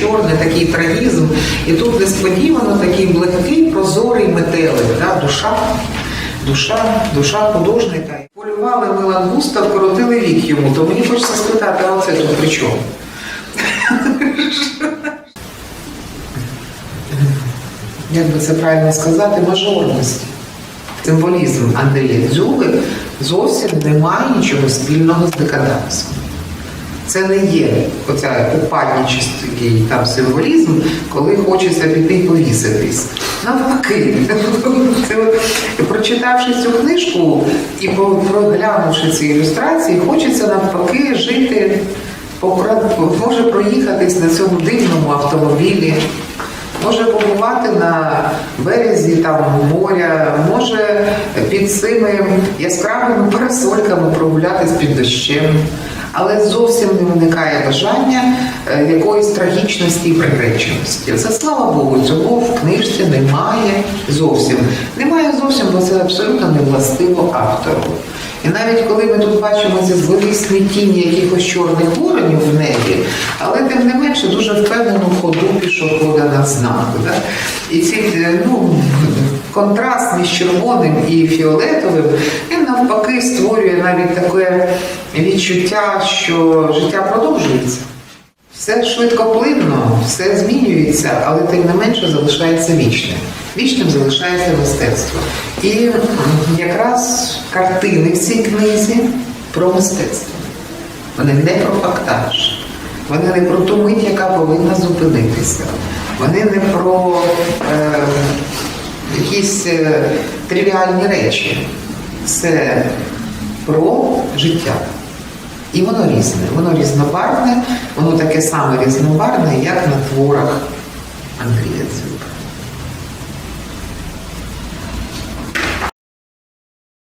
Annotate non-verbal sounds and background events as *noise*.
чорне, такий трагізм. І тут несподівано такий близький, прозорий метелик, да, душа, душа, душа художника. Полювали Милан Густав, коротили вік йому, то мені хочеться спитати, а оце тут при чому? Як би це правильно сказати, мажорність. Символізм Андрія Дзюби зовсім не має нічого спільного з декадансом. Це не є оця упаднічий там символізм, коли хочеться піти повіситись. Навпаки, *laughs* прочитавши цю книжку і проглянувши ці ілюстрації, хочеться навпаки жити, може проїхатись на цьому дивному автомобілі, може побувати на березі там моря, може під цими яскравими парасольками прогулятись під дощем. Але зовсім не виникає бажання е, якоїсь трагічності і приреченості. Це слава Богу, цього в книжці немає зовсім. Немає зовсім, бо це абсолютно не властиво автору. І навіть коли ми тут бачимо ці зловісні тіні якихось чорних воронів в небі, але тим не менше дуже впевнену ходу пішохода на знаку. Да? І ці е, ну, контраст між червоним і фіолетовим, він навпаки створює навіть таке відчуття, що життя продовжується. Все швидкоплинно, все змінюється, але тим не менше залишається вічним. Вічним залишається мистецтво. І якраз картини в цій книзі про мистецтво. Вони не про фактаж, вони не про ту мить, яка повинна зупинитися. Вони не про е, якісь е, тривіальні речі. Це про життя. І воно різне, воно різнобарвне, воно таке саме різнобарвне, як на творах Андрія Дзюба.